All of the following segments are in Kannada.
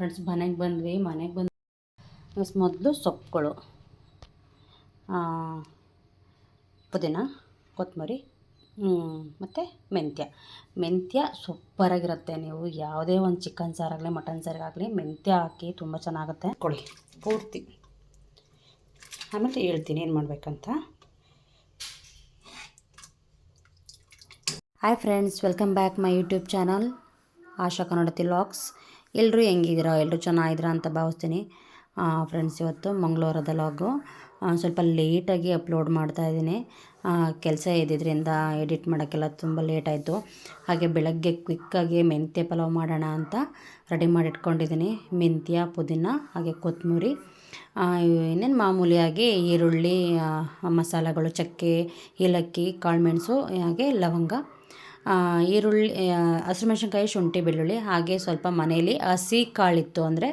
ಫ್ರೆಂಡ್ಸ್ ಮನೆಗೆ ಬಂದ್ವಿ, ಮನೆಗೆ ಬಂದು ಮೊದಲು ಸೊಪ್ಪುಗಳು ಪುದೀನ ಕೊತ್ತಂಬರಿ ಮತ್ತು ಮೆಂತ್ಯ. ಮೆಂತ್ಯ ಸೂಪರಾಗಿರುತ್ತೆ. ನೀವು ಯಾವುದೇ ಒಂದು ಚಿಕನ್ ಸಾರಾಗಲಿ ಮಟನ್ ಸಾರಿಗಾಗಲಿ ಮೆಂತ್ಯ ಹಾಕಿ ತುಂಬ ಚೆನ್ನಾಗುತ್ತೆ. ಕೊಡಿ ಪೂರ್ತಿ. ಆಮೇಲೆ ಹೇಳ್ತೀನಿ ಏನು ಮಾಡಬೇಕಂತ. Hi friends welcome back my YouTube channel Asha Kannadathi vlogs ಎಲ್ಲರೂ ಹೆಂಗಿದ್ದೀರಾ? ಎಲ್ಲರೂ ಚೆನ್ನಾಗಿದ್ದೀರಾ ಅಂತ ಭಾವಿಸ್ತೀನಿ. ಫ್ರೆಂಡ್ಸ್ ಇವತ್ತು ಮಂಗಳವಾರದ ಲಾಗು ಸ್ವಲ್ಪ ಲೇಟಾಗಿ ಅಪ್ಲೋಡ್ ಮಾಡ್ತಾ ಇದ್ದೀನಿ. ಕೆಲಸ ಇದ್ದಿದ್ದರಿಂದ ಎಡಿಟ್ ಮಾಡೋಕ್ಕೆಲ್ಲ ತುಂಬ ಲೇಟ್ ಆಯಿತು. ಹಾಗೆ ಬೆಳಗ್ಗೆ ಕ್ವಿಕ್ಕಾಗಿ ಮೆಂತ್ಯ ಪಲಾವ್ ಮಾಡೋಣ ಅಂತ ರೆಡಿ ಮಾಡಿಟ್ಕೊಂಡಿದ್ದೀನಿ. ಮೆಂತ್ಯ, ಪುದೀನ, ಹಾಗೆ ಕೊತ್ತಂಬರಿ ಇನ್ನೇನು ಮಾಮೂಲಿಯಾಗಿ ಈರುಳ್ಳಿ ಮಸಾಲೆಗಳು, ಚಕ್ಕೆ, ಏಲಕ್ಕಿ ಕಾಳುಮೆಣಸು ಹಾಗೆ ಲವಂಗ. ಈರುಳ್ಳಿ ಹಸಿಮೆಣ್ಸಿನ್ಕಾಯಿ, ಶುಂಠಿ, ಬೆಳ್ಳುಳ್ಳಿ, ಹಾಗೆ ಸ್ವಲ್ಪ ಮನೇಲಿ ಹಸಿ ಕಾಳಿತ್ತು ಅಂದರೆ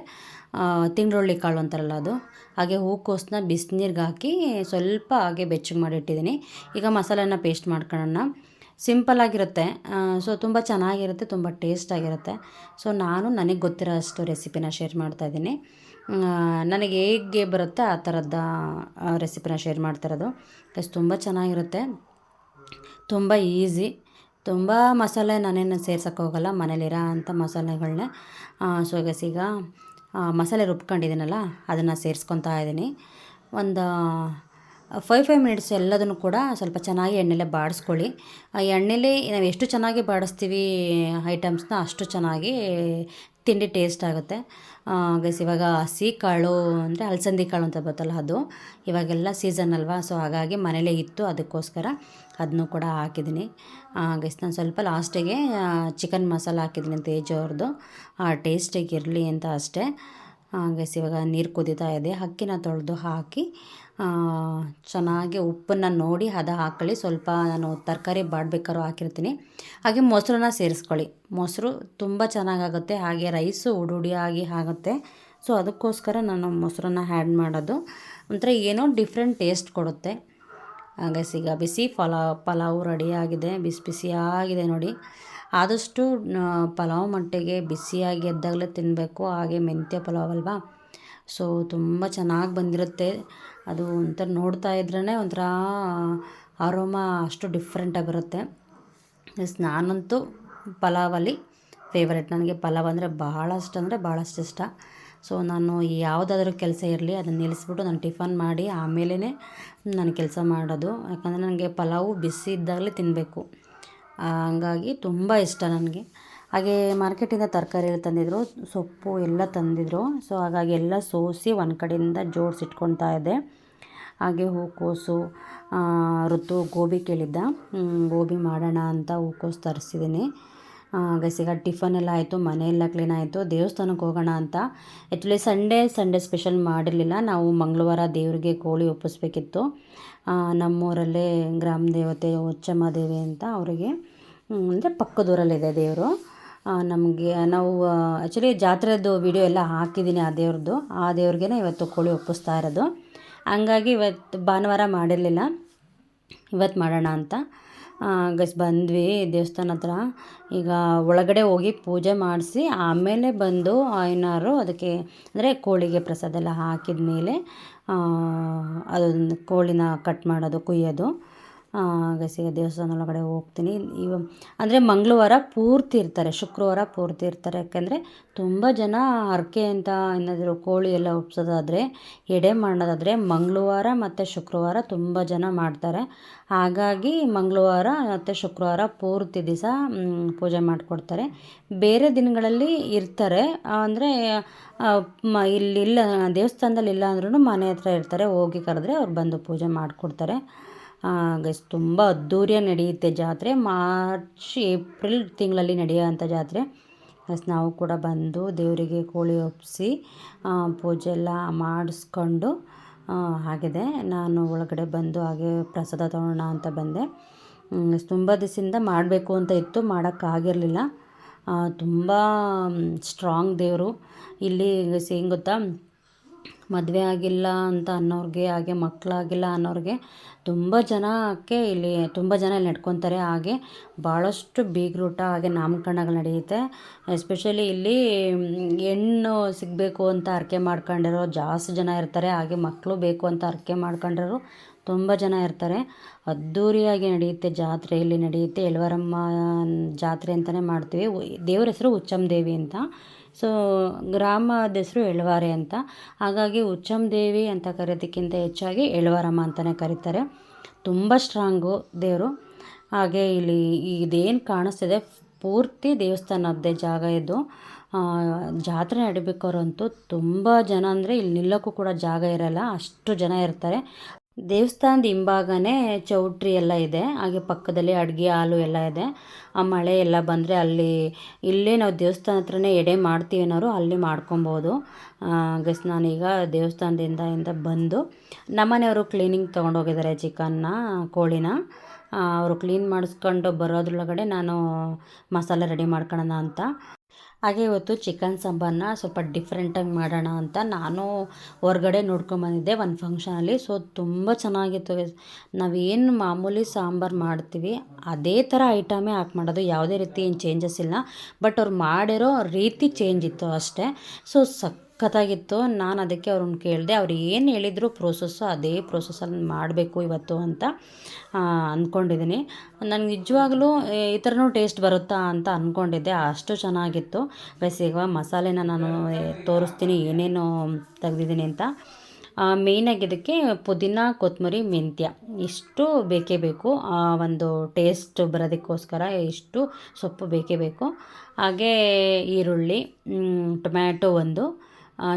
ತಿಂಗಳುಳ್ಳಿ ಕಾಳು ಅಂತಾರಲ್ಲ ಅದು. ಹಾಗೆ ಹೂಕೋಸನ್ನ ಬಿಸಿನೀರ್ಗೆ ಹಾಕಿ ಸ್ವಲ್ಪ ಹಾಗೆ ಬೆಚ್ಚಗೆ ಮಾಡಿಟ್ಟಿದ್ದೀನಿ. ಈಗ ಮಸಾಲೆನ ಪೇಸ್ಟ್ ಮಾಡ್ಕೊಳ್ಳೋಣ. ಸಿಂಪಲ್ಲಾಗಿರುತ್ತೆ ಸೊ ತುಂಬ ಚೆನ್ನಾಗಿರುತ್ತೆ, ತುಂಬ ಟೇಸ್ಟಾಗಿರುತ್ತೆ ಸೊ ನಾನು ನನಗೆ ಗೊತ್ತಿರೋ ಅಷ್ಟು ರೆಸಿಪಿನ ಶೇರ್ ಮಾಡ್ತಾಯಿದ್ದೀನಿ ನನಗೆ ಹೇಗೆ ಬರುತ್ತೆ ಆ ಥರದ ರೆಸಿಪಿನ ಶೇರ್ ಮಾಡ್ತಿರೋದು ಪ್ಲಸ್ ತುಂಬ ಚೆನ್ನಾಗಿರುತ್ತೆ. ತುಂಬ ಈಸಿ ತುಂಬ ಮಸಾಲೆ ನಾನೇನು ಸೇರ್ಸೋಕ್ಕೆ ಹೋಗಲ್ಲ, ಮನೇಲಿರೋ ಅಂಥ ಮಸಾಲೆಗಳನ್ನೇ ಸೊ ಈಗ ಮಸಾಲೆ ರುಬ್ಕೊಂಡಿದ್ದೀನಲ್ಲ, ಅದನ್ನು ಸೇರಿಸ್ಕೊತಾ ಇದ್ದೀನಿ. ಒಂದು ಫೈವ್ ಫೈವ್ ಮಿನಿಟ್ಸ್ ಎಲ್ಲದನ್ನು ಕೂಡ ಸ್ವಲ್ಪ ಚೆನ್ನಾಗಿ ಎಣ್ಣೆಲೆ ಬಾಡಿಸ್ಕೊಳ್ಳಿ. ಆ, ಎಣ್ಣೆಲಿ ನಾವು ಎಷ್ಟು ಚೆನ್ನಾಗಿ ಬಾಡಿಸ್ತೀವಿ ಐಟಮ್ಸ್ನ ಅಷ್ಟು ಚೆನ್ನಾಗಿ ತಿಂಡಿ ಟೇಸ್ಟ್ ಆಗುತ್ತೆ. ಗೈಸ್ ಇವಾಗ ಹಸಿ ಕಾಳು ಅಂದರೆ ಅಲಸಂದಿ ಕಾಳು ಅಂತ ಬರ್ತಲ್ಲ ಅದು. ಇವಾಗೆಲ್ಲ ಸೀಸನ್ ಅಲ್ವಾ ಸೊ ಹಾಗಾಗಿ ಮನೇಲೇ ಇತ್ತು ಅದಕ್ಕೋಸ್ಕರ ಅದನ್ನು ಕೂಡ ಹಾಕಿದ್ದೀನಿ. ಗೈಸ್ ನಾನು ಸ್ವಲ್ಪ ಲಾಸ್ಟಿಗೆ ಚಿಕನ್ ಮಸಾಲ ಹಾಕಿದ್ದೀನಿ ತೇಜ್ ಅವ್ರದ್ದು ಟೇಸ್ಟಿಗೆ ಇರಲಿ ಅಂತ ಅಷ್ಟೇ. ಗೈಸ್ ಇವಾಗ ನೀರು ಕುದಿತಾ ಇದೆ. ಅಕ್ಕಿನ ತೊಳೆದು ಹಾಕಿ ಚೆನ್ನಾಗಿ ಉಪ್ಪನ್ನು ನೋಡಿ ಹದ ಹಾಕೊಳ್ಳಿ ಸ್ವಲ್ಪ ನಾನು ತರಕಾರಿ ಬಾಡ್ಬೇಕಾದ್ರೂ ಹಾಕಿರ್ತೀನಿ. ಹಾಗೆ ಮೊಸರನ್ನ ಸೇರಿಸ್ಕೊಳ್ಳಿ. ಮೊಸರು ತುಂಬ ಚೆನ್ನಾಗಾಗುತ್ತೆ. ಹಾಗೆ ರೈಸು ಉಡುಡಿಯಾಗಿ ಆಗುತ್ತೆ. ಸೊ, ಅದಕ್ಕೋಸ್ಕರ ನಾನು ಮೊಸರನ್ನ ಆ್ಯಡ್ ಮಾಡೋದು. ಒಂಥರ ಏನೋ ಡಿಫ್ರೆಂಟ್ ಟೇಸ್ಟ್ ಕೊಡುತ್ತೆ. ಹಾಗೆ ಸಿಗ ಬಿಸಿ ಪಲಾವ್ ಪಲಾವು ರೆಡಿಯಾಗಿದೆ ಬಿಸಿ ಬಿಸಿಯಾಗಿದೆ ನೋಡಿ. ಆದಷ್ಟು ಪಲಾವ್ ಮಟ್ಟಿಗೆ ಬಿಸಿಯಾಗಿ ಎದ್ದಾಗಲೇ ತಿನ್ನಬೇಕು ಹಾಗೆ ಮೆಂತ್ಯ ಪಲಾವ್ ಅಲ್ವಾ? ಸೊ, ತುಂಬ ಚೆನ್ನಾಗಿ ಬಂದಿರುತ್ತೆ. ಅದು ಒಂಥರ ನೋಡ್ತಾ ಇದ್ರೇ ಒಂಥರ ಆರೋಮ ಅಷ್ಟು ಡಿಫ್ರೆಂಟಾಗಿ ಬರುತ್ತೆ. ಎಸ್ ನಾನಂತೂ ಪಲಾವಲ್ಲಿ ಫೇವ್ರೆಟ್ ನನಗೆ ಪಲಾವ್ ಅಂದರೆ ಭಾಳಷ್ಟು ಅಂದರೆ ಭಾಳಷ್ಟು ಇಷ್ಟ. ಸೊ ನಾನು ಯಾವುದಾದ್ರೂ ಕೆಲಸ ಇರಲಿ, ಅದನ್ನು ನಿಲ್ಲಿಸ್ಬಿಟ್ಟು ನಾನು ಟಿಫನ್ ಮಾಡಿ ಆಮೇಲೆ ನಾನು ಕೆಲಸ ಮಾಡೋದು. ಯಾಕಂದರೆ ನನಗೆ ಪಲಾವು ಬಿಸಿ ಇದ್ದಾಗಲೇ ತಿನ್ನಬೇಕು ಹಂಗಾಗಿ ತುಂಬ ಇಷ್ಟ ನನಗೆ. ಹಾಗೆ ಮಾರ್ಕೆಟಿಂದ ತರಕಾರಿ ಎಲ್ಲ ತಂದಿದ್ದರು ಸೊಪ್ಪು ಎಲ್ಲ ತಂದಿದ್ದರು ಸೊ ಹಾಗಾಗಿ ಎಲ್ಲ ಸೋಸಿ ಒಂದು ಕಡೆಯಿಂದ ಜೋಡಿಸಿಟ್ಕೊಳ್ತಾ ಇದ್ದೆ. ಹಾಗೆ ಹೂಕೋಸು ಋತು, ಗೋಬಿ ಕೇಳಿದ್ದ. ಗೋಬಿ ಮಾಡೋಣ ಅಂತ ಹೂಕೋಸು ತರಿಸಿದ್ದೀನಿ ಗಸಿಗ ಟಿಫನ್ ಎಲ್ಲ ಆಯಿತು, ಮನೆಯೆಲ್ಲ ಕ್ಲೀನ್ ಆಯಿತು. ದೇವಸ್ಥಾನಕ್ಕೆ ಹೋಗೋಣ ಅಂತ. ಆ್ಯಕ್ಚುಲಿ ಸಂಡೇ ಸಂಡೇ ಸ್ಪೆಷಲ್ ಮಾಡಿರಲಿಲ್ಲ. ನಾವು ಮಂಗಳವಾರ ದೇವರಿಗೆ ಕೋಳಿ ಒಪ್ಪಿಸ್ಬೇಕಿತ್ತು. ನಮ್ಮೂರಲ್ಲೇ ಗ್ರಾಮ ದೇವತೆ ಉಚ್ಚಮ್ಮ ದೇವಿ ಅಂತ ಅವರಿಗೆ ಅಂದರೆ ಪಕ್ಕದೂರಲ್ಲಿದೆ ದೇವರು. ನಮಗೆ, ನಾವು ಆ್ಯಕ್ಚುಲಿ ಜಾತ್ರೆದು ವಿಡಿಯೋ ಎಲ್ಲ ಹಾಕಿದ್ದೀನಿ ಆ ದೇವ್ರದ್ದು ಆ ದೇವ್ರಿಗೆ ಇವತ್ತು ಕೋಳಿ ಒಪ್ಪಿಸ್ತಾ ಇರೋದು. ಹಂಗಾಗಿ ಇವತ್ತು ಭಾನುವಾರ ಮಾಡಿರಲಿಲ್ಲ. ಇವತ್ತು ಮಾಡೋಣ ಅಂತ. ಗಸ್, ಬಂದ್ವಿ ದೇವಸ್ಥಾನ ಹತ್ರ. ಈಗ ಒಳಗಡೆ ಹೋಗಿ ಪೂಜೆ ಮಾಡಿಸಿ ಆಮೇಲೆ ಬಂದು ಏನಾದ್ರು ಅದಕ್ಕೆ, ಅಂದರೆ ಕೋಳಿಗೆ ಪ್ರಸಾದ ಎಲ್ಲ ಹಾಕಿದ ಮೇಲೆ ಅದೊಂದು ಕೋಳಿನ ಕಟ್ ಮಾಡೋದು, ಕುಯ್ಯೋದು. ಗಸಿಗೆ ದೇವಸ್ಥಾನದೊಳಗಡೆ ಹೋಗ್ತೀನಿ. ಇವ, ಅಂದರೆ ಮಂಗಳವಾರ ಪೂರ್ತಿ ಇರ್ತಾರೆ, ಶುಕ್ರವಾರ ಪೂರ್ತಿ ಇರ್ತಾರೆ. ಯಾಕೆಂದರೆ ತುಂಬ ಜನ ಹರಕೆ ಅಂತ ಏನಾದರೂ ಕೋಳಿ ಎಲ್ಲ ಒಪ್ಸೋದಾದರೆ ಎಡೆ ಮಾಡೋದಾದರೆ ಮಂಗಳವಾರ ಮತ್ತು ಶುಕ್ರವಾರ ತುಂಬ ಜನ ಮಾಡ್ತಾರೆ. ಹಾಗಾಗಿ ಮಂಗಳವಾರ ಮತ್ತು ಶುಕ್ರವಾರ ಪೂರ್ತಿ ದಿವಸ ಪೂಜೆ ಮಾಡಿಕೊಡ್ತಾರೆ. ಬೇರೆ ದಿನಗಳಲ್ಲಿ ಇರ್ತಾರೆ. ಅಂದರೆ ಇಲ್ಲಿಲ್ಲ ದೇವಸ್ಥಾನದಲ್ಲಿ ಇಲ್ಲ ಅಂದ್ರೂ ಮನೆ ಹತ್ರ ಇರ್ತಾರೆ. ಹೋಗಿ ಕರೆದ್ರೆ ಅವ್ರು ಬಂದು ಪೂಜೆ ಮಾಡಿಕೊಡ್ತಾರೆ. ಗೈಸ್ ತುಂಬ ಅದ್ಧೂರಿಯಾಗಿ ನಡೆಯುತ್ತೆ ಜಾತ್ರೆ. ಮಾರ್ಚ್, ಏಪ್ರಿಲ್ ತಿಂಗಳಲ್ಲಿ ನಡೆಯುವಂಥ ಜಾತ್ರೆ. ಗೈಸ್ ನಾವು ಕೂಡ ಬಂದು ದೇವರಿಗೆ ಕೋಳಿ ಒಪ್ಪಿಸಿ ಪೂಜೆ ಎಲ್ಲ ಮಾಡಿಸ್ಕೊಂಡು ಆಗಿದೆ. ನಾನು ಒಳಗಡೆ ಬಂದು ಹಾಗೆ ಪ್ರಸಾದ ತೊಗೊಳ್ಳೋಣ ಅಂತ ಬಂದೆ. ತುಂಬ ದಿವಸದಿಂದ ಮಾಡಬೇಕು ಅಂತ ಇತ್ತು. ಮಾಡೋಕ್ಕಾಗಿರಲಿಲ್ಲ ತುಂಬ ಸ್ಟ್ರಾಂಗ್ ದೇವರು. ಇಲ್ಲಿ ಹೆಂಗೆ ಗೊತ್ತಾ? ಮದುವೆ ಆಗಿಲ್ಲ ಅಂತ ಅನ್ನೋರಿಗೆ, ಹಾಗೆ ಮಕ್ಕಳಾಗಿಲ್ಲ ಅನ್ನೋರಿಗೆ ತುಂಬ ಜನಕ್ಕೆ ಇಲ್ಲಿ, ತುಂಬ ಜನ ಇಲ್ಲಿ ನಡ್ಕೊತಾರೆ. ಹಾಗೆ ಭಾಳಷ್ಟು ಬೀಗ್ರೂಟ, ಹಾಗೆ ನಾಮಕರಣಗಳು ನಡೆಯುತ್ತೆ. ಎಸ್ಪೆಷಲಿ ಇಲ್ಲಿ ಹೆಣ್ಣು ಸಿಗಬೇಕು ಅಂತ ಹರಕೆ ಮಾಡ್ಕೊಂಡಿರೋ ಜಾಸ್ತಿ ಜನ ಇರ್ತಾರೆ. ಹಾಗೆ ಮಕ್ಕಳು ಬೇಕು ಅಂತ ಹರಕೆ ಮಾಡ್ಕೊಂಡಿರೋ ತುಂಬ ಜನ ಇರ್ತಾರೆ. ಅದ್ಧೂರಿಯಾಗಿ ನಡೆಯುತ್ತೆ ಜಾತ್ರೆ ಇಲ್ಲಿ ನಡೆಯುತ್ತೆ. ಎಳವರಮ್ಮ ಜಾತ್ರೆ ಅಂತಲೇ ಮಾಡ್ತೀವಿ. ದೇವ್ರ ಹೆಸರು ಉಚ್ಚಮ್ಮ ದೇವಿ ಅಂತ. ಸೊ ಗ್ರಾಮದ ಹೆಸರು ಎಳ್ವಾರೆ ಅಂತ. ಹಾಗಾಗಿ ಉಚ್ಚಮ್ ದೇವಿ ಅಂತ ಕರೆಯೋದಕ್ಕಿಂತ ಹೆಚ್ಚಾಗಿ ಎಳ್ವಾರಮ್ಮ ಅಂತಲೇ ಕರೀತಾರೆ. ತುಂಬ ಸ್ಟ್ರಾಂಗು ದೇವರು. ಹಾಗೆ ಇಲ್ಲಿ ಇದೇನು ಕಾಣಿಸ್ತಿದೆ, ಪೂರ್ತಿ ದೇವಸ್ಥಾನದ್ದೇ ಜಾಗ ಇದು. ಜಾತ್ರೆ ನಡಿಬೇಕಾದ್ರಂತೂ ತುಂಬ ಜನ ಅಂದರೆ ಇಲ್ಲಿ ನಿಲ್ಲೋಕ್ಕೂ ಕೂಡ ಜಾಗ ಇರಲ್ಲ, ಅಷ್ಟು ಜನ ಇರ್ತಾರೆ. ದೇವಸ್ಥಾನದ ಹಿಂಭಾಗನೇ ಚೌಟ್ರಿ ಎಲ್ಲ ಇದೆ. ಹಾಗೆ ಪಕ್ಕದಲ್ಲಿ ಅಡುಗೆ, ಹಾಲು ಎಲ್ಲ ಇದೆ. ಆ ಮಳೆ ಎಲ್ಲ ಬಂದರೆ ಅಲ್ಲಿ, ಇಲ್ಲೇ ನಾವು ದೇವಸ್ಥಾನ ಹತ್ರನೇ ಎಡೆ ಮಾಡ್ತೀವಿ ಅನ್ನೋರು ಅಲ್ಲಿ ಮಾಡ್ಕೊಬೋದು. ಗಸ್ ನಾನೀಗ ದೇವಸ್ಥಾನದಿಂದ ಇಂದ ಬಂದು ನಮ್ಮನೆಯವರು ಕ್ಲೀನಿಂಗ್ ತೊಗೊಂಡೋಗಿದ್ದಾರೆ ಚಿಕನ್ನ, ಕೋಳಿನ. ಅವರು ಕ್ಲೀನ್ ಮಾಡಿಸ್ಕೊಂಡು ಬರೋದ್ರೊಳಗಡೆ ನಾನು ಮಸಾಲೆ ರೆಡಿ ಮಾಡ್ಕೊಳ್ಳೋಣ ಅಂತ. ಹಾಗೆ ಇವತ್ತು ಚಿಕನ್ ಸಾಂಬಾರನ್ನ ಸ್ವಲ್ಪ ಡಿಫ್ರೆಂಟಾಗಿ ಮಾಡೋಣ ಅಂತ ನಾನು ಹೊರಗಡೆ ನೋಡ್ಕೊಂಬಂದಿದ್ದೆ ಒಂದು ಫಂಕ್ಷನಲ್ಲಿ ಸೊ ತುಂಬ ಚೆನ್ನಾಗಿತ್ತು ನಾವೇನು ಮಾಮೂಲಿ ಸಾಂಬಾರು ಮಾಡ್ತೀವಿ, ಅದೇ ಥರ ಐಟಮೇ ಹಾಕಿ ಮಾಡೋದು ಯಾವುದೇ ರೀತಿ ಏನು ಚೇಂಜಸ್ ಇಲ್ಲ. ಬಟ್ ಅವ್ರು ಮಾಡಿರೋ ರೀತಿ ಚೇಂಜ್ ಇತ್ತು ಅಷ್ಟೇ. ಸೊ ಸಖತ್ತಾಗಿತ್ತು ನಾನು ಅದಕ್ಕೆ ಅವ್ರನ್ನ ಕೇಳಿದೆ, ಅವ್ರು ಏನು ಹೇಳಿದ್ರು ಪ್ರೋಸೆಸ್ಸು ಅದೇ ಪ್ರೋಸೆಸ್ಸಲ್ಲಿ ಮಾಡಬೇಕು ಇವತ್ತು ಅಂತ ಅಂದ್ಕೊಂಡಿದ್ದೀನಿ ನನಗೆ ನಿಜವಾಗ್ಲೂ ಈ ಥರನೂ ಟೇಸ್ಟ್ ಬರುತ್ತಾ ಅಂತ ಅಂದ್ಕೊಂಡಿದ್ದೆ ಅಷ್ಟು ಚೆನ್ನಾಗಿತ್ತು. ಬಸ್ ಈಗ ಮಸಾಲೆನ ನಾನು ತೋರಿಸ್ತೀನಿ, ಏನೇನು ತೆಗ್ದಿದ್ದೀನಿ ಅಂತ. ಮೇಯ್ನಾಗಿ ಇದಕ್ಕೆ ಪುದೀನ ಕೊತ್ತಂಬರಿ ಮೆಂತ್ಯ. ಇಷ್ಟು ಬೇಕೇ ಬೇಕು. ಒಂದು ಟೇಸ್ಟ್ ಬರೋದಕ್ಕೋಸ್ಕರ ಇಷ್ಟು ಸೊಪ್ಪು ಬೇಕೇ ಬೇಕು. ಹಾಗೇ ಈರುಳ್ಳಿ ಟೊಮ್ಯಾಟೊ ಒಂದು.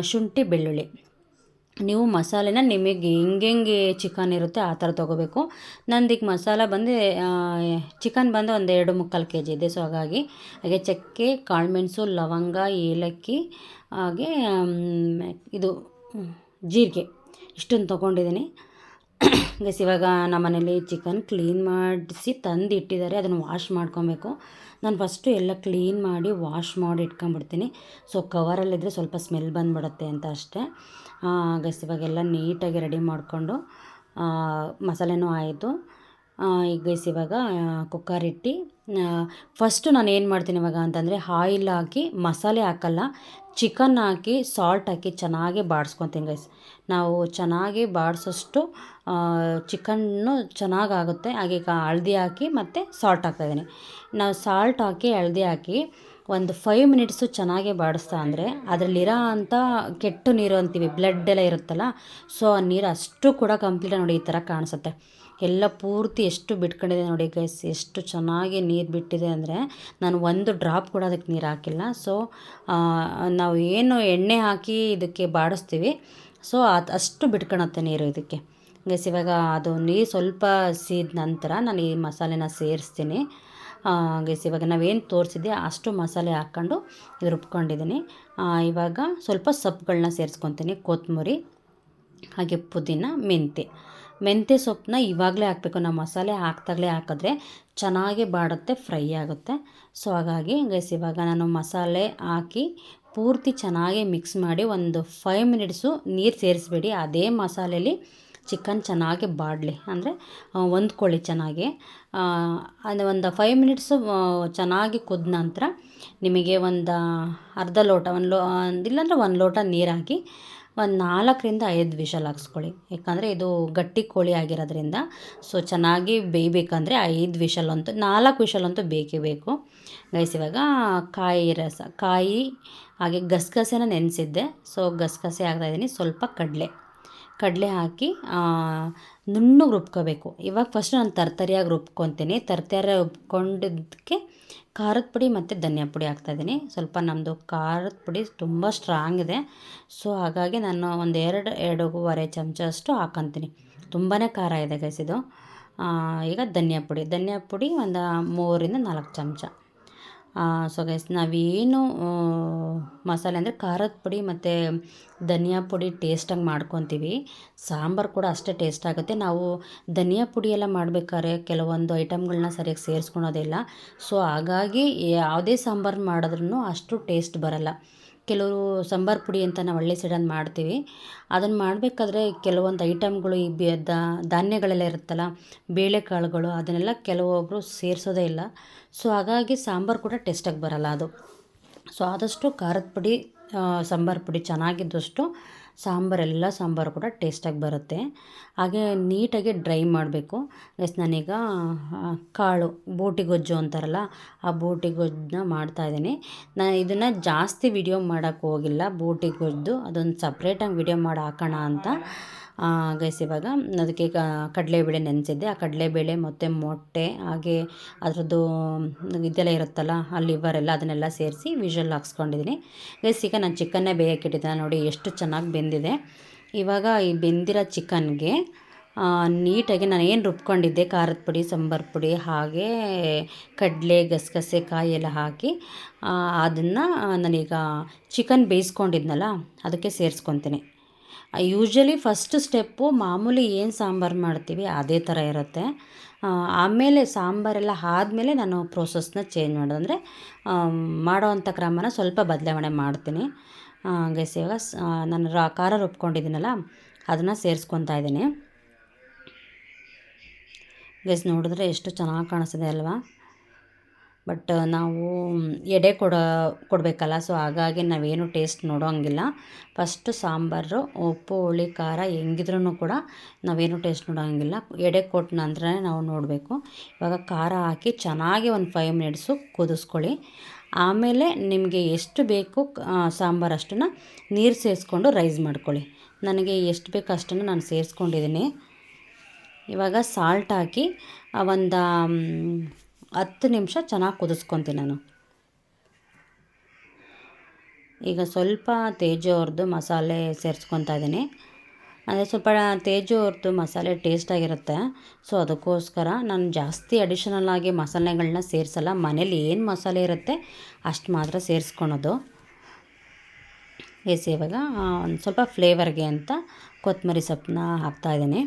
ಶುಂಠಿ ಬೆಳ್ಳುಳ್ಳಿ. ನೀವು ಮಸಾಲೆನ ನಿಮಗೆ ಹೆಂಗೆಂಗೆ ಚಿಕನ್ ಇರುತ್ತೆ ಆ ಥರ ತೊಗೋಬೇಕು. ನಂದಿಗೆ ಮಸಾಲ ಬಂದು ಚಿಕನ್ ಬಂದು ಒಂದು ಎರಡು ಮುಕ್ಕಾಲು ಕೆ ಜಿ ಇದೆ. ಸೊ, ಹಾಗಾಗಿ ಹಾಗೆ ಚಕ್ಕೆ, ಕಾಳುಮೆಣಸು, ಲವಂಗ, ಏಲಕ್ಕಿ, ಹಾಗೆ ಇದು ಜೀರಿಗೆ ಇಷ್ಟನ್ನು ತೊಗೊಂಡಿದ್ದೀನಿ. ಗಸ್ ಇವಾಗ ನಮ್ಮನೇಲಿ ಚಿಕನ್ ಕ್ಲೀನ್ ಮಾಡಿಸಿ ತಂದು ಇಟ್ಟಿದ್ದಾರೆ ಅದನ್ನು ವಾಶ್ ಮಾಡ್ಕೊಬೇಕು. ನಾನು ಫಸ್ಟು ಎಲ್ಲ ಕ್ಲೀನ್ ಮಾಡಿ ವಾಶ್ ಮಾಡಿ ಇಟ್ಕೊಂಬಿಡ್ತೀನಿ ಸೊ ಕವರಲ್ಲಿದ್ದರೆ ಸ್ವಲ್ಪ ಸ್ಮೆಲ್ ಬಂದುಬಿಡುತ್ತೆ ಅಂತ ಅಷ್ಟೇ. ಗಸ್ ಇವಾಗೆಲ್ಲ ನೀಟಾಗಿ ರೆಡಿ ಮಾಡಿಕೊಂಡು ಮಸಾಲೆನೂ ಆಯಿತು. ಈಗ ಗೈಸ್ ಇವಾಗ ಕುಕ್ಕರ್ ಇಟ್ಟು ಫಸ್ಟು ನಾನು ಏನು ಮಾಡ್ತೀನಿ ಇವಾಗ ಅಂತಂದರೆ ಆಯಿಲ್ ಹಾಕಿ ಮಸಾಲೆ ಹಾಕಲ್ಲ ಚಿಕನ್ ಹಾಕಿ ಸಾಲ್ಟ್ ಹಾಕಿ ಚೆನ್ನಾಗಿ ಬಾಡಿಸ್ಕೊತೀನಿ ಗೈಸ್ ನಾವು ಚೆನ್ನಾಗಿ ಬಾಡಿಸೋಷ್ಟು ಚಿಕನ್ನು ಚೆನ್ನಾಗಾಗುತ್ತೆ. ಹಾಗೆ ಕಾ ಹಳ್ದಿ ಹಾಕಿ ಮತ್ತು ಸಾಲ್ಟ್ ಹಾಕ್ತಾಯಿದ್ದೀನಿ ನಾವು ಸಾಲ್ಟ್ ಹಾಕಿ, ಹಳದಿ ಹಾಕಿ ಒಂದು ಫೈವ್ ಮಿನಿಟ್ಸು ಚೆನ್ನಾಗಿ ಬಾಡಿಸ್ತಾ ಅಂದರೆ ಅದರಲ್ಲಿರೋ ಅಂಥ ಕೆಟ್ಟ ನೀರು ಅಂತೀವಿ ಬ್ಲಡ್ ಎಲ್ಲ ಇರುತ್ತಲ್ಲ ಸೊ ಆ ನೀರು ಅಷ್ಟು ಕೂಡ ಕಂಪ್ಲೀಟಾಗಿ ನೋಡಿ ಈ ಥರ ಕಾಣಿಸುತ್ತೆ. ಎಲ್ಲ ಪೂರ್ತಿ ಎಷ್ಟು ಬಿಟ್ಕೊಂಡಿದೆ ನೋಡಿ ಗೈಸ್ ಎಷ್ಟು ಚೆನ್ನಾಗಿ ನೀರು ಬಿಟ್ಟಿದೆ ಅಂದರೆ ನಾನು ಒಂದು ಡ್ರಾಪ್ ಕೂಡ ಅದಕ್ಕೆ ನೀರು ಹಾಕಿಲ್ಲ. ಸೊ ನಾವು ಏನು ಎಣ್ಣೆ ಹಾಕಿ ಇದಕ್ಕೆ ಬಾಡಿಸ್ತೀವಿ. ಸೊ ಅದು ಅಷ್ಟು ಬಿಟ್ಕೊಳತ್ತೆ ನೀರು ಇದಕ್ಕೆ. ಗೈಸ್ ಇವಾಗ ಅದು ನೀರು ಸ್ವಲ್ಪ ಸೀದ ನಂತರ ನಾನು ಈ ಮಸಾಲೆನ ಸೇರಿಸ್ತೀನಿ. ಗೈಸ್ ಇವಾಗ ನಾವೇನು ತೋರಿಸಿದ್ದೆ ಅಷ್ಟು ಮಸಾಲೆ ಹಾಕ್ಕೊಂಡು ಇದು ರುಬ್ಕೊಂಡಿದ್ದೀನಿ ಇವಾಗ ಸ್ವಲ್ಪ ಸೊಪ್ಪುಗಳನ್ನ ಸೇರಿಸ್ಕೊತೀನಿ. ಕೊತ್ತಂಬರಿ ಹಾಗೆ ಪುದೀನ ಮೆಂತೆ ಮೆಂತ್ಯ ಸೊಪ್ಪನ್ನ ಇವಾಗಲೇ ಹಾಕಬೇಕು. ನಾವು ಮಸಾಲೆ ಹಾಕ್ದಾಗಲೇ ಹಾಕಿದ್ರೆ ಚೆನ್ನಾಗಿ ಬಾಡುತ್ತೆ, ಫ್ರೈ ಆಗುತ್ತೆ. ಸೊ ಹಾಗಾಗಿ ಗೈಸ್ ಇವಾಗ ನಾನು ಮಸಾಲೆ ಹಾಕಿ ಪೂರ್ತಿ ಚೆನ್ನಾಗಿ ಮಿಕ್ಸ್ ಮಾಡಿ ಒಂದು ಫೈವ್ ಮಿನಿಟ್ಸು ನೀರು ಸೇರಿಸ್ಬೇಡಿ. ಅದೇ ಮಸಾಲೆಯಲ್ಲಿ ಚಿಕನ್ ಚೆನ್ನಾಗಿ ಬಾಡಲಿ. ಅಂದರೆ ಹೊಂದ್ಕೊಳ್ಳಿ ಚೆನ್ನಾಗಿ. ಅದು ಒಂದು ಫೈವ್ ಮಿನಿಟ್ಸು ಚೆನ್ನಾಗಿ ಕುದ್ದ ನಂತರ ನಿಮಗೆ ಒಂದು ಅರ್ಧ ಲೋಟ, ಒಂದು ಲೋ ಇಲ್ಲಾಂದರೆ ಒಂದು ಲೋಟ ನೀರು ಹಾಕಿ ಒಂದು ನಾಲ್ಕರಿಂದ ಐದು ವಿಷಲ್ ಹಾಕ್ಸ್ಕೊಳ್ಳಿ. ಯಾಕಂದರೆ ಇದು ಗಟ್ಟಿ ಕೋಳಿ ಆಗಿರೋದ್ರಿಂದ, ಸೊ ಚೆನ್ನಾಗಿ ಬೇಯಬೇಕಂದ್ರೆ ಐದು ಅಂತೂ, ನಾಲ್ಕು ವಿಷಲ್ ಬೇಕೇ ಬೇಕು. ಗೈಸ್ ಕಾಯಿ ರಸ, ಕಾಯಿ ಹಾಗೆ ಗಸಗಸೆನ ನೆನೆಸಿದ್ದೆ. ಸೊ ಗಸಗಸೆ ಹಾಕ್ತಾಯಿದ್ದೀನಿ ಸ್ವಲ್ಪ ಕಡಲೆ. ಕಡಲೆ ಹಾಕಿ ನುಣ್ಣಗೆ ರುಬ್ಕೋಬೇಕು. ಇವಾಗ ಫಸ್ಟ್ ನಾನು ತರ್ತರಿಯಾಗಿ ರುಬ್ಕೊತೀನಿ. ತರ್ತರಿಯಾಗಿ ರುಬ್ಕೊಂಡಿದ್ದಕ್ಕೆ ಖಾರದ ಪುಡಿ ಮತ್ತು ಧನಿಯಾ ಪುಡಿ ಹಾಕ್ತಾಯಿದ್ದೀನಿ ಸ್ವಲ್ಪ ನಮ್ಮದು ಖಾರದ ಪುಡಿ ತುಂಬ ಸ್ಟ್ರಾಂಗ್ ಇದೆ. ಸೊ ಹಾಗಾಗಿ ನಾನು ಒಂದು ಎರಡು, ಎರಡೂವರೆ ಚಮಚ ಅಷ್ಟು ಹಾಕೊತೀನಿ. ತುಂಬಾ ಖಾರ ಇದೆ ಗೈಸಿದು ಈಗ ಧನಿಯಾ ಪುಡಿ. ಧನಿಯಾ ಪುಡಿ ಒಂದು ಮೂರರಿಂದ ನಾಲ್ಕು ಚಮಚ. ಸೊ ಗೈಸ್ ನಾವೇನು ಮಸಾಲೆ ಅಂದರೆ ಖಾರದ ಪುಡಿ ಮತ್ತು ಧನಿಯಾ ಪುಡಿ ಟೇಸ್ಟಾಗಿ ಮಾಡ್ಕೊತೀವಿ. ಸಾಂಬಾರು ಕೂಡ ಅಷ್ಟೇ ಟೇಸ್ಟ್ ಆಗುತ್ತೆ. ನಾವು ಧನಿಯಾ ಪುಡಿ ಎಲ್ಲ ಮಾಡಬೇಕಾದ್ರೆ ಕೆಲವೊಂದು ಐಟಮ್ಗಳನ್ನ ಸರಿಯಾಗಿ ಸೇರಿಸ್ಕೊಳೋದಿಲ್ಲ. ಸೊ ಹಾಗಾಗಿ, ಯಾವುದೇ ಸಾಂಬಾರು ಮಾಡಿದ್ರೂ ಅಷ್ಟು ಟೇಸ್ಟ್ ಬರಲ್ಲ. ಕೆಲವರು ಸಾಂಬಾರು ಪುಡಿ ಅಂತ ನಾವು ಹಳ್ಳಿ ಸೈಡಲ್ಲಿ ಮಾಡ್ತೀವಿ. ಅದನ್ನು ಮಾಡಬೇಕಾದ್ರೆ ಕೆಲವೊಂದು ಐಟಮ್ಗಳು ಈ ಬೆ ಧಾನ್ಯಗಳೆಲ್ಲ ಇರುತ್ತಲ್ಲ, ಬೇಳೆಕಾಳುಗಳು ಅದನ್ನೆಲ್ಲ ಕೆಲವೊಬ್ಬರು ಸೇರಿಸೋದೇ ಇಲ್ಲ. ಸೊ ಹಾಗಾಗಿ ಸಾಂಬಾರು ಕೂಡ ಟೇಸ್ಟಾಗಿ ಬರಲ್ಲ ಅದು. ಸೊ ಆದಷ್ಟು ಖಾರದ ಪುಡಿ ಸಾಂಬಾರು ಪುಡಿ ಚೆನ್ನಾಗಿದ್ದಷ್ಟು ಸಾಂಬಾರೆಲ್ಲ ಸಾಂಬಾರು ಕೂಡ ಟೇಸ್ಟಾಗಿ ಬರುತ್ತೆ. ಹಾಗೆ ನೀಟಾಗಿ ಡ್ರೈ ಮಾಡಬೇಕು. ಎಸ್ ನಾನೀಗ ಕಾಳು ಬೂಟಿ ಗೊಜ್ಜು ಅಂತಾರಲ್ಲ, ಆ ಬೋಟಿ ಗೊಜ್ಜನ್ನ ಮಾಡ್ತಾಯಿದ್ದೀನಿ ನಾನು ಇದನ್ನು ಜಾಸ್ತಿ ವಿಡಿಯೋ ಮಾಡೋಕ್ಕೆ ಹೋಗಿಲ್ಲ. ಬೋಟಿ ಗೊಜ್ಜು ಅದೊಂದು ಸಪ್ರೇಟಾಗಿ ವಿಡಿಯೋ ಮಾಡಿ ಹಾಕೋಣ ಅಂತ. ಗೈಸ್ ಇವಾಗ ಅದಕ್ಕೆ ಕಡಲೆಬೇಳೆ ನೆನೆಸಿದ್ದೆ. ಆ ಕಡಲೆಬೇಳೆ ಮತ್ತು ಮೊಟ್ಟೆ, ಹಾಗೆ ಅದರದ್ದು ಇದೆಲ್ಲ ಇರುತ್ತಲ್ಲ, ಆ ಲಿವರ್ ಎಲ್ಲ ಅದನ್ನೆಲ್ಲ ಸೇರಿಸಿ ವಿಷಲ್ ಹಾಕ್ಸ್ಕೊಂಡಿದ್ದೀನಿ. ಗೈಸ್, ಈಗ ನಾನು ಚಿಕನ್ನೇ ಬೇಯಕ್ಕಿಟ್ಟಿದ್ದೆ ನೋಡಿ, ಎಷ್ಟು ಚೆನ್ನಾಗಿ ಬೆಂದಿದೆ. ಇವಾಗ ಈ ಬೆಂದಿರೋ ಚಿಕನ್ಗೆ ನೀಟಾಗಿ ನಾನು ಏನು ರುಬ್ಕೊಂಡಿದ್ದೆ, ಖಾರದ ಪುಡಿ, ಸಾಂಬಾರು ಪುಡಿ, ಹಾಗೆ ಕಡಲೆ, ಗಸಗಸೆ, ಕಾಯಿ ಎಲ್ಲ ಹಾಕಿ ಅದನ್ನು ನಾನೀಗ ಚಿಕನ್ ಬೇಯಿಸ್ಕೊಂಡಿದ್ನಲ್ಲ, ಅದಕ್ಕೆ ಸೇರಿಸ್ಕೊತೀನಿ. ಯೂಶ್ವಲಿ ಫಸ್ಟ್ ಸ್ಟೆಪ್ಪು ಮಾಮೂಲಿ ಏನು ಸಾಂಬಾರು ಮಾಡ್ತೀವಿ, ಅದೇ ಥರ ಇರುತ್ತೆ. ಆಮೇಲೆ ಸಾಂಬಾರೆಲ್ಲ ಆದಮೇಲೆ ನಾನು ಪ್ರೋಸೆಸ್ನ ಚೇಂಜ್ ಮಾಡೋದು. ಅಂದರೆ ಮಾಡೋವಂಥ ಕ್ರಮನ ಸ್ವಲ್ಪ ಬದಲಾವಣೆ ಮಾಡ್ತೀನಿ. ಗೈಸ್ ಇವಾಗ ನಾನು ರಾ, ಖಾರ ರುಬ್ಕೊಂಡಿದ್ದೀನಲ್ಲ, ಅದನ್ನು ಸೇರಿಸ್ಕೊತಾ ಇದ್ದೀನಿ. ಗೈಸ್ ನೋಡಿದ್ರೆ ಎಷ್ಟು ಚೆನ್ನಾಗಿ ಕಾಣಿಸ್ತಿದೆ ಅಲ್ವಾ? ಬಟ್ ನಾವು ಎಡೆ ಕೊಡ, ಕೊಡಬೇಕಲ್ಲ. ಸೊ ಹಾಗಾಗಿ ನಾವೇನು ಟೇಸ್ಟ್ ನೋಡೋಂಗಿಲ್ಲ. ಫಸ್ಟು ಸಾಂಬಾರು, ಉಪ್ಪು, ಹುಳಿ, ಖಾರ ಹೆಂಗಿದ್ರೂ ಕೂಡ ನಾವೇನು ಟೇಸ್ಟ್ ನೋಡೋಂಗಿಲ್ಲ. ಎಡೆ ಕೊಟ್ಟ ನಂತರನೇ ನಾವು ನೋಡಬೇಕು. ಇವಾಗ ಖಾರ ಹಾಕಿ ಚೆನ್ನಾಗಿ ಒಂದು ಫೈವ್ ಮಿನಿಟ್ಸು ಕುದಿಸ್ಕೊಳ್ಳಿ. ಆಮೇಲೆ ನಿಮಗೆ ಎಷ್ಟು ಬೇಕು ಸಾಂಬಾರು ಅಷ್ಟನ್ನು ನೀರು ಸೇರಿಸ್ಕೊಂಡು ರೈಸ್ ಮಾಡ್ಕೊಳ್ಳಿ. ನನಗೆ ಎಷ್ಟು ಬೇಕು ಅಷ್ಟನ್ನು ನಾನು ಸೇರಿಸ್ಕೊಂಡಿದ್ದೀನಿ. ಇವಾಗ ಸಾಲ್ಟ್ ಹಾಕಿ ಒಂದು ಹತ್ತು ನಿಮಿಷ ಚೆನ್ನಾಗಿ ಕುದಿಸ್ಕೊತೀನಿ ನಾನು. ಈಗ ಸ್ವಲ್ಪ ತೇಜು ಅವ್ರದ್ದು ಮಸಾಲೆ ಸೇರಿಸ್ಕೊತಾ ಇದ್ದೀನಿ. ಅಂದರೆ ಸ್ವಲ್ಪ ತೇಜು ಅವ್ರದ್ದು ಮಸಾಲೆ ಟೇಸ್ಟಾಗಿರುತ್ತೆ ಸೊ ಅದಕ್ಕೋಸ್ಕರ ನಾನು ಜಾಸ್ತಿ ಅಡಿಷನಲ್ ಆಗಿ ಮಸಾಲೆಗಳನ್ನ ಸೇರಿಸಲ್ಲ. ಮನೇಲಿ ಏನು ಮಸಾಲೆ ಇರುತ್ತೆ ಅಷ್ಟು ಮಾತ್ರ ಸೇರಿಸ್ಕೊಳೋದು. ಎಸ್, ಇವಾಗ ಒಂದು ಸ್ವಲ್ಪ ಫ್ಲೇವರ್ಗೆ ಅಂತ ಕೊತ್ತಂಬರಿ ಸೊಪ್ಪನ್ನ ಹಾಕ್ತಾಯಿದ್ದೀನಿ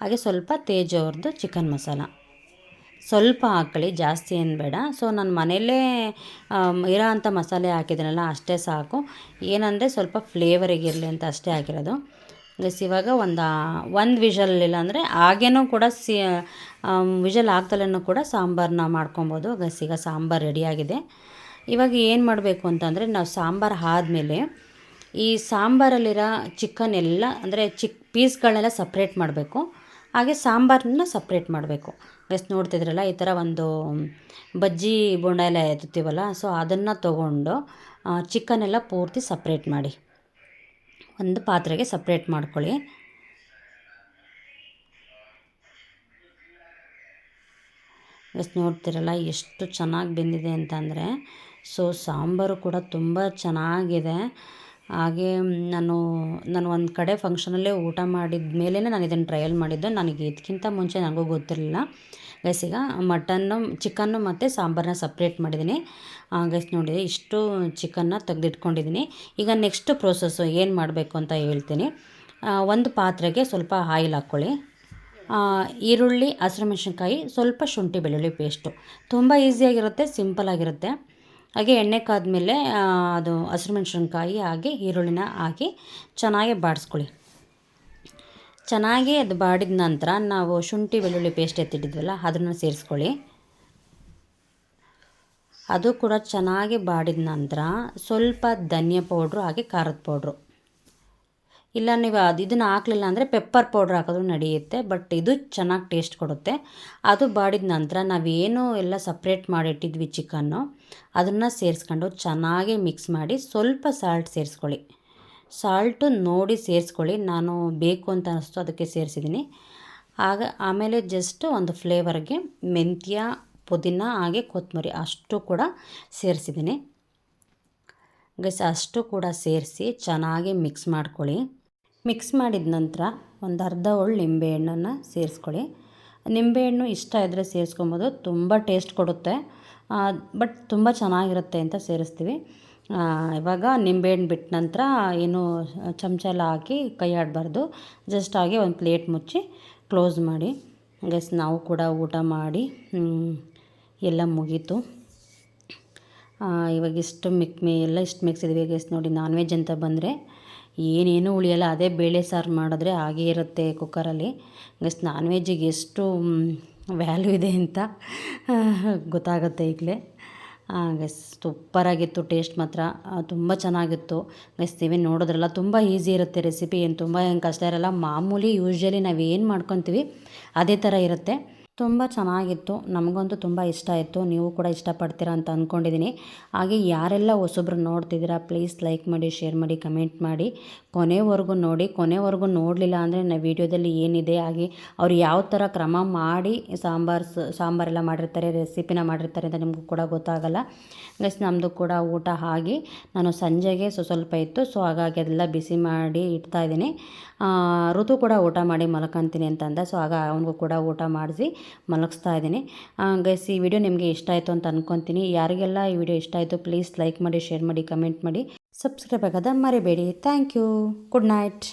ಹಾಗೆ ಸ್ವಲ್ಪ ತೇಜು ಅವ್ರದ್ದು ಚಿಕನ್ ಮಸಾಲ. ಸ್ವಲ್ಪ ಹಾಕ್ಕೊಳ್ಳಿ ಜಾಸ್ತಿ ಏನು ಬೇಡ. ಸೊ ನಾನು ಮನೆಯಲ್ಲೇ ಇರೋ ಅಂಥ ಮಸಾಲೆ ಹಾಕಿದ್ದೀನಲ್ಲ ಅಷ್ಟೇ ಸಾಕು. ಏನಂದರೆ ಸ್ವಲ್ಪ ಫ್ಲೇವರಿಗಿರಲಿ ಅಂತ ಅಷ್ಟೇ ಹಾಕಿರೋದು. ಗಸ್ ಇವಾಗ ಒಂದು ಒಂದು ವಿಷಲ್ ಇಲ್ಲ ಅಂದರೆ ಹಾಗೇನೂ ಕೂಡ ಸಿ ವಿಷಲ್ ಹಾಕ್ದಲೂ ಕೂಡ ಸಾಂಬಾರನ್ನ ಮಾಡ್ಕೊಬೋದು. ಗಸ್ ಈಗ ಸಾಂಬಾರು ರೆಡಿಯಾಗಿದೆ ಇವಾಗ ಏನು ಮಾಡಬೇಕು ಅಂತಂದರೆ, ನಾವು ಸಾಂಬಾರು ಆದಮೇಲೆ ಈ ಸಾಂಬಾರಲ್ಲಿರೋ ಚಿಕನ್ ಎಲ್ಲ, ಅಂದರೆ ಚಿಕ್ ಪೀಸ್ಗಳನ್ನೆಲ್ಲ ಸಪ್ರೇಟ್ ಮಾಡಬೇಕು. ಹಾಗೆ ಸಾಂಬಾರನ್ನ ಸಪ್ರೇಟ್ ಮಾಡಬೇಕು. ಎಷ್ಟು ನೋಡ್ತಿದ್ರಲ್ಲ, ಈ ಥರ ಒಂದು ಬಜ್ಜಿ ಬೋಂಡ ಎಲ್ಲ ಎತ್ತುತ್ತೀವಲ್ಲ ಸೊ ಅದನ್ನು ತೊಗೊಂಡು ಚಿಕನ್ ಎಲ್ಲ ಪೂರ್ತಿ ಸಪ್ರೇಟ್ ಮಾಡಿ. ಒಂದು ಪಾತ್ರೆಗೆ ಸಪ್ರೇಟ್ ಮಾಡ್ಕೊಳ್ಳಿ. ಎಷ್ಟು ನೋಡ್ತಿರಲ್ಲ, ಎಷ್ಟು ಚೆನ್ನಾಗಿ ಬೆಂದಿದೆ ಅಂತಂದರೆ ಸೊ ಸಾಂಬಾರು ಕೂಡ ತುಂಬ ಚೆನ್ನಾಗಿದೆ. ಹಾಗೆ ನಾನು ನಾನು ಒಂದು ಕಡೆ ಫಂಕ್ಷನಲ್ಲೇ ಊಟ ಮಾಡಿದ ಮೇಲೆ ನಾನು ಇದನ್ನು ಟ್ರಯಲ್ ಮಾಡಿದ್ದು. ನನಗೆ ಇದಕ್ಕಿಂತ ಮುಂಚೆ ನನಗೂ ಗೊತ್ತಿರಲಿಲ್ಲ. ಗೈಸ್ ಈಗ ಮಟನ್ನು ಚಿಕನ್ನು ಮತ್ತು ಸಾಂಬಾರನ್ನ ಸಪ್ರೇಟ್ ಮಾಡಿದ್ದೀನಿ ಗೈಸ್ ನೋಡಿ, ಇಷ್ಟು ಚಿಕನ್ನ ತೆಗೆದಿಟ್ಕೊಂಡಿದ್ದೀನಿ ಈಗ ನೆಕ್ಸ್ಟ್ ಪ್ರೋಸೆಸ್ಸು ಏನು ಮಾಡಬೇಕು ಅಂತ ಹೇಳ್ತೀನಿ. ಒಂದು ಪಾತ್ರೆಗೆ ಸ್ವಲ್ಪ ಆಯಿಲ್ ಹಾಕ್ಕೊಳ್ಳಿ ಈರುಳ್ಳಿ, ಹಸಿರು ಮೆಣಸಿನ್ಕಾಯಿ, ಸ್ವಲ್ಪ ಶುಂಠಿ ಬೆಳ್ಳುಳ್ಳಿ ಪೇಸ್ಟು ತುಂಬ ಈಸಿಯಾಗಿರುತ್ತೆ ಸಿಂಪಲಾಗಿರುತ್ತೆ ಹಾಗೆ ಎಣ್ಣೆ ಕಾದ್ಮೇಲೆ ಅದು ಅದು ಹಸಿರುಮೆಣಸಿನ್ಕಾಯಿ ಹಾಗೆ ಈರುಳ್ಳಿನ ಹಾಕಿ ಚೆನ್ನಾಗಿ ಬಾಡಿಸ್ಕೊಳ್ಳಿ. ಚೆನ್ನಾಗಿ ಅದು ಬಾಡಿದ ನಂತರ ನಾವು ಶುಂಠಿ, ಬೆಳ್ಳುಳ್ಳಿ ಪೇಸ್ಟ್ ಎತ್ತಿಟ್ಟಿದ್ವಲ್ಲ, ಅದನ್ನು ಸೇರಿಸ್ಕೊಳ್ಳಿ. ಅದು ಕೂಡ ಚೆನ್ನಾಗಿ ಬಾಡಿದ ನಂತರ ಸ್ವಲ್ಪ ಧನಿಯಾ ಪೌಡ್ರು ಹಾಗೆ ಖಾರದ ಪೌಡ್ರು ಇಲ್ಲ, ನೀವು ಅದು ಇದನ್ನು ಹಾಕಲಿಲ್ಲ ಅಂದರೆ ಪೆಪ್ಪರ್ ಪೌಡ್ರ್ ಹಾಕಿದ್ರು ನಡೆಯುತ್ತೆ ಬಟ್ ಇದು ಚೆನ್ನಾಗಿ ಟೇಸ್ಟ್ ಕೊಡುತ್ತೆ. ಅದು ಬಾಡಿದ ನಂತರ ನಾವೇನು ಎಲ್ಲ ಸಪ್ರೇಟ್ ಮಾಡಿಟ್ಟಿದ್ವಿ ಚಿಕನ್ನು ಅದನ್ನು ಸೇರಿಸ್ಕೊಂಡು ಚೆನ್ನಾಗಿ ಮಿಕ್ಸ್ ಮಾಡಿ ಸ್ವಲ್ಪ ಸಾಲ್ಟ್ ಸೇರಿಸ್ಕೊಳ್ಳಿ. ಸಾಲ್ಟು ನೋಡಿ ಸೇರಿಸ್ಕೊಳ್ಳಿ, ನಾನು ಬೇಕು ಅಂತ ಅನ್ನಿಸ್ತು ಅದಕ್ಕೆ ಸೇರಿಸಿದ್ದೀನಿ ಆಗ, ಆಮೇಲೆ ಜಸ್ಟ್ ಒಂದು ಫ್ಲೇವರ್ಗೆ ಮೆಂತ್ಯ, ಪುದೀನ, ಹಾಗೆ ಕೊತ್ತಂಬರಿ ಅಷ್ಟು ಕೂಡ ಸೇರಿಸಿದ್ದೀನಿ ಗಸ್ ಅಷ್ಟು ಕೂಡ ಸೇರಿಸಿ ಚೆನ್ನಾಗಿ ಮಿಕ್ಸ್ ಮಾಡ್ಕೊಳ್ಳಿ. ಮಿಕ್ಸ್ ಮಾಡಿದ ನಂತರ ಒಂದು ಅರ್ಧ ಹೋಳು ನಿಂಬೆಹಣ್ಣನ್ನು ಸೇರಿಸ್ಕೊಳ್ಳಿ. ನಿಂಬೆಹಣ್ಣು ಇಷ್ಟ ಇದ್ದರೆ ಸೇರಿಸ್ಕೊಬೋದು, ತುಂಬ ಟೇಸ್ಟ್ ಕೊಡುತ್ತೆ. ಬಟ್ ತುಂಬ ಚೆನ್ನಾಗಿರುತ್ತೆ ಅಂತ ಸೇರಿಸ್ತೀವಿ. ಇವಾಗ ನಿಂಬೆಹಣ್ಣು ಬಿಟ್ಟ ನಂತರ ಏನು ಚಮಚ ಎಲ್ಲ ಹಾಕಿ ಕೈ ಆಡಬಾರ್ದು. ಜಸ್ಟ್ ಹಾಗೆ ಒಂದು ಪ್ಲೇಟ್ ಮುಚ್ಚಿ ಕ್ಲೋಸ್ ಮಾಡಿ. ಗೈಸ್, ನಾವು ಕೂಡ ಊಟ ಮಾಡಿ ಎಲ್ಲ ಮುಗೀತು. ಇವಾಗ ಇಷ್ಟು ಮಿಕ್ ಎಲ್ಲ ಇಷ್ಟು ಮಿಕ್ಸ್ ಇದೀವಿ ಗೈಸ್. ನೋಡಿ, ನಾನ್ ವೆಜ್ ಅಂತ ಬಂದರೆ ಏನೇನೂ ಉಳಿಯಲ್ಲ, ಅದೇ ಬೇಳೆ ಸಾರು ಮಾಡಿದ್ರೆ ಹಾಗೇ ಇರುತ್ತೆ ಕುಕ್ಕರಲ್ಲಿ. ಗಸ್ ನಾನ್ ವೆಜ್ಜಿಗೆ ಎಷ್ಟು ವ್ಯಾಲ್ಯೂ ಇದೆ ಅಂತ ಗೊತ್ತಾಗುತ್ತೆ ಈಗಲೇ. ಗೈಸ್ ಸೂಪ್ಪರಾಗಿತ್ತು ಟೇಸ್ಟ್ ಮಾತ್ರ. ತುಂಬ ಚೆನ್ನಾಗಿತ್ತು. ಗೈಸ್ ನೀವೇ ನೋಡಿದ್ರಲ್ಲ ತುಂಬ ಈಸಿ ಇರುತ್ತೆ ರೆಸಿಪಿ ಏನು ತುಂಬ ಏನು ಕಷ್ಟ ಇರಲ್ಲ. ಮಾಮೂಲಿ ಯೂಶ್ವಲಿ ನಾವು ಏನು ಮಾಡ್ಕೊತೀವಿ, ಅದೇ ಥರ ಇರುತ್ತೆ. ತುಂಬ ಚೆನ್ನಾಗಿತ್ತು. ನಮಗಂತೂ ತುಂಬ ಇಷ್ಟ ಆಯಿತು. ನೀವು ಕೂಡ ಇಷ್ಟಪಡ್ತೀರಾ ಅಂತ ಅಂದ್ಕೊಂಡಿದ್ದೀನಿ ಹಾಗೆ ಯಾರೆಲ್ಲ ಹೊಸಬ್ರು ನೋಡ್ತಿದ್ದೀರಾ ಪ್ಲೀಸ್ ಲೈಕ್ ಮಾಡಿ ಶೇರ್ ಮಾಡಿ ಕಮೆಂಟ್ ಮಾಡಿ. ಕೊನೆವರೆಗೂ ನೋಡಿ. ಕೊನೆವರೆಗೂ ನೋಡಲಿಲ್ಲ ಅಂದರೆ ನಾವು ವೀಡಿಯೋದಲ್ಲಿ ಏನಿದೆ, ಹಾಗೆ ಅವ್ರು ಯಾವ ಥರ ಕ್ರಮ ಮಾಡಿ ಸಾಂಬಾರು ಸಾಂಬಾರೆಲ್ಲ ಮಾಡಿರ್ತಾರೆ, ರೆಸಿಪಿನ ಮಾಡಿರ್ತಾರೆ ಅಂತ ನಿಮಗೂ ಕೂಡ ಗೊತ್ತಾಗಲ್ಲ. ಪ್ಲಸ್ ನಮ್ಮದು ಕೂಡ ಊಟ ಆಗಿ ನಾನು ಸಂಜೆಗೆ ಸೊ, ಸ್ವಲ್ಪ ಇತ್ತು. ಸೊ ಹಾಗಾಗಿ ಅದೆಲ್ಲ ಬಿಸಿ ಮಾಡಿ ಇಡ್ತಾ ಇದ್ದೀನಿ. ಋತು ಕೂಡ ಊಟ ಮಾಡಿ ಮಲ್ಕೊಂತೀನಿ ಅಂತಂದ. ಸೊ ಆಗ ಅವನಿಗೂ ಕೂಡ ಊಟ ಮಾಡಿಸಿ ಮಲಗಿಸ್ತಾ ಇದ್ದೀನಿ. ಗೈಸ್ ಈ ವಿಡಿಯೋ ನಿಮಗೆ ಇಷ್ಟ ಆಯಿತು ಅಂತ ಅನ್ಕೊತೀನಿ. ಯಾರಿಗೆಲ್ಲ ಈ ವಿಡಿಯೋ ಇಷ್ಟ ಆಯಿತು ಪ್ಲೀಸ್ ಲೈಕ್ ಮಾಡಿ ಶೇರ್ ಮಾಡಿ ಕಮೆಂಟ್ ಮಾಡಿ. ಸಬ್ಸ್ಕ್ರೈಬ್ ಆಗೋದ ಮರಿಬೇಡಿ. Thank you good night